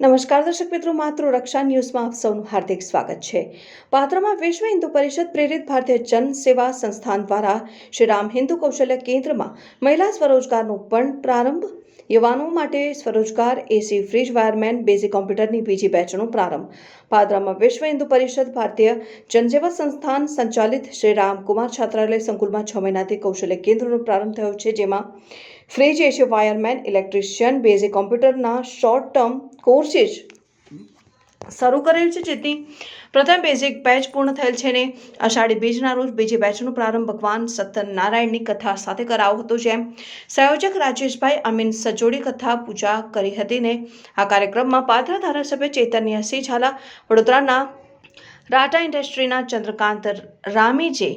નમસ્કાર દર્શક મિત્રો, માતૃ રક્ષા ન્યૂઝમાં આપ સૌનું હાર્દિક સ્વાગત છે. પાત્રમાં વિશ્વ હિન્દુ પરિષદ પ્રેરિત ભારતીય જન સેવા સંસ્થાન દ્વારા શ્રીરામ હિન્દુ કૌશલ્ય કેન્દ્રમાં મહિલા સ્વરોજગારનો પણ પ્રારંભ યુવાનો માટે સ્વરોજગાર એસી ફ્રીજ, વાયરમેન, બેઝિક કોમ્પ્યુટરની બીજી બેચનો પ્રારંભ. પાદરામાં વિશ્વ હિન્દુ પરિષદ ભારતીય જનસેવા સંસ્થાન સંચાલિત શ્રી રામકુમાર છાત્રાલય સંકુલમાં છ મહિનાથી કૌશલ્ય કેન્દ્રનો પ્રારંભ થયો છે, જેમાં fridge AC wireman, electrician, basic કોમ્પ્યુટરના short term courses શરૂ કરેલ છે જેથી પ્રથમ બેઝિક બેચ પૂર્ણ થયેલ છે ને. અષાઢી બીજના રોજ બીજી બેચનો પ્રારંભ ભગવાન સત્યનારાયણની કથા સાથે કરાવો હતો જેમ સંયોજક રાજેશભાઈ અમીન સજોડી કથા પૂજા કરી હતી ને. આ કાર્યક્રમમાં પાત્ર ધારાસભ્ય ચૈતન્યસિંહ ઝાલા, વડોદરાના રાટા ઇન્ડસ્ટ્રીના ચંદ્રકાંત રામીજે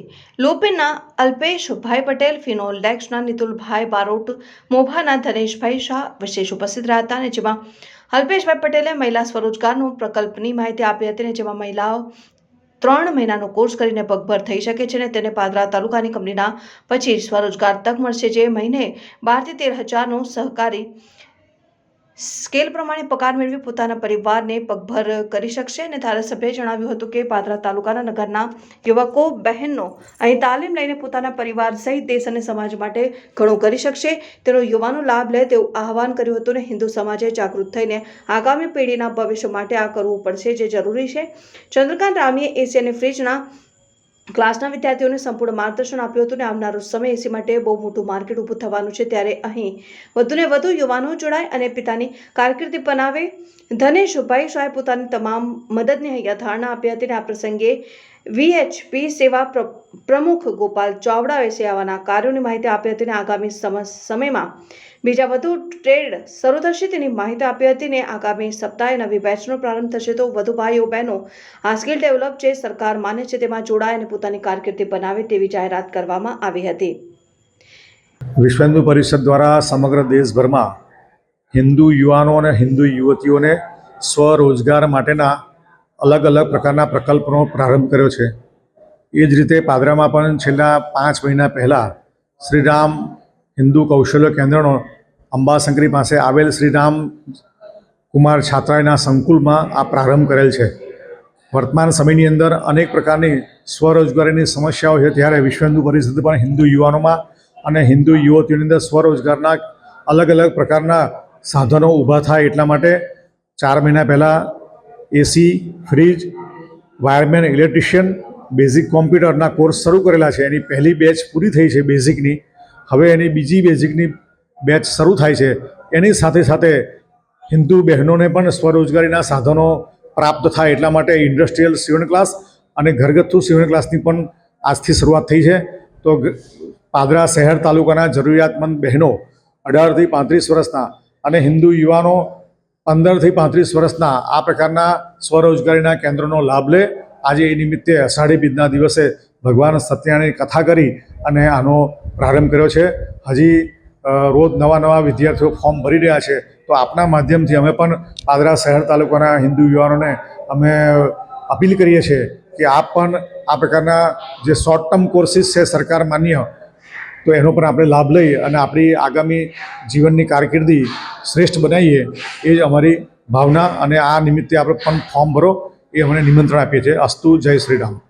લોપેના અલ્પેશભાઈ પટેલ ફિનોલેક્સના નિતુલભાઈ બારોટ, મોભાના ધનેશભાઈ શાહ વિશેષ ઉપસ્થિત રહ્યા હતા અને જેમાં અલ્પેશભાઈ પટેલે મહિલા સ્વરોજગારનું પ્રકલ્પની માહિતી આપી હતી અને જેમાં મહિલાઓ ત્રણ મહિનાનો કોર્સ કરીને પગભર થઈ શકે છે અને તેને પાદરા તાલુકાની કંપનીના પછી સ્વરોજગાર તક મળશે જે મહિને બારથી તેર હજારનો સહકારી સ્કેલ પ્રમાણે પગાર મેળવી પોતાના પરિવારને પગભર કરી શકશે અને ધારાસભ્યએ જણાવ્યું હતું કે પાદરા તાલુકાના નગરના યુવકો, બહેનો અહીં તાલીમ લઈને પોતાના પરિવાર સહિત દેશ અને સમાજ માટે ઘણું કરી શકશે. તેનો યુવાનો લાભ લે તેવું આહવાન કર્યું હતું અને હિન્દુ સમાજે જાગૃત થઈને આગામી પેઢીના ભવિષ્ય માટે આ કરવું પડશે જે જરૂરી છે. ચંદ્રકાંત રામીએ એશિયાની ફ્રિજના ક્લાસના વિદ્યાર્થીઓને સંપૂર્ણ માર્ગદર્શન આપ્યું હતું અને આવનારો સમય એસી માટે બહુ મોટું માર્કેટ ઊભું થવાનું છે. ત્યારે અહીં વધુને વધુ યુવાનો જોડાય અને પિતાની કારકિર્દી બનાવે. ધનેશભાઈ શાહે પોતાની તમામ મદદની અહીંયા ધારણા આપી હતી અને આ પ્રસંગે વીએચપી સેવા પ્ર- પ્રમુખ ગોપાલ ચાવડાએ સેવાના કાર્યોની માહિતી આપી હતી અને આગામી સમ- સમયમાં બીજા વધુ ટ્રેડ શરૂ થશે તેની માહિતી આપી હતી ને આગામી સપ્તાહે નવી બેચનો પ્રારંભ થશે તો વધુ ભાઈઓ બહેનો આ સ્કિલ ડેવલપ જે સરકાર માને છે તેમાં જોડાય અને પોતાની કારકિર્દી બનાવે તેવી જાહેરાત કરવામાં આવી હતી. વિશ્વ હિન્દુ પરિષદ દ્વારા સમગ્ર દેશભરમાં હિન્દુ યુવાનો અને હિન્દુ યુવતીઓને સ્વરોજગાર માટેના અલગ અલગ પ્રકારના પ્રકલ્પનો પ્રારંભ કર્યો છે. એ જ રીતે પાદરામાં પણ છેલ્લા પાંચ મહિના પહેલાં શ્રીરામ હિન્દુ કૌશલ્ય કેન્દ્રનો અંબાશંકરી પાસે આવેલ શ્રીરામ કુમાર છાત્રાયના સંકુલમાં આ પ્રારંભ કરેલ છે. વર્તમાન સમયની અંદર અનેક પ્રકારની સ્વરોજગારીની સમસ્યાઓ છે. ત્યારે વિશ્વ હિન્દુ પરિષદ પણ હિન્દુ યુવાનોમાં અને હિન્દુ યુવતીઓની અંદર સ્વરોજગારના અલગ અલગ પ્રકારના સાધનો ઊભા થાય એટલા માટે ચાર મહિના પહેલાં AC, fridge, wireman, electrician, basic કોમ્પ્યુટરના course શરૂ કરેલા છે. એની પહેલી બેચ પૂરી થઈ છે બેઝિકની. હવે એની બીજી બેઝિકની બેચ શરૂ થાય છે. એની સાથે સાથે હિન્દુ બહેનોને પણ સ્વરોજગારીના સાધનો પ્રાપ્ત થાય એટલા માટે ઇન્ડસ્ટ્રીયલ સિવણ ક્લાસ અને ઘરગથ્થુ સિવણ ક્લાસની પણ આજથી શરૂઆત થઈ છે. તો પાદરા શહેર તાલુકાના જરૂરિયાતમંદ બહેનો અઢારથી પાંત્રીસ વર્ષના અને હિન્દુ યુવાનો પંદરથી પાંત્રીસ વર્ષના આ પ્રકારના સ્વરોજગારીના કેન્દ્રનો લાભ લે. આજે એ નિમિત્તે અષાઢી બીજના દિવસે ભગવાન સત્યનારાયણની કથા કરી અને આનો પ્રારંભ કર્યો છે. હજી રોજ નવા નવા વિદ્યાર્થીઓ ફોર્મ ભરી રહ્યા છે. તો આપના માધ્યમથી અમે પણ પાદરા શહેર તાલુકાના હિન્દુ યુવાનોને અમે અપીલ કરીએ છીએ કે આપ પણ આ પ્રકારના જે શોર્ટ ટર્મ કોર્સિસ છે સરકાર માન્ય, તો એનો પણ આપણે લાભ લઈ અને આપણી આગામી જીવનની કારકિર્દી શ્રેષ્ઠ બનાવીએ એ જ અમારી ભાવના અને આ નિમિત્તે આપણે પણ ફોર્મ ભરો એ અમને નિમંત્રણ આપીએ છીએ. અસ્તુ, જય શ્રી રામ.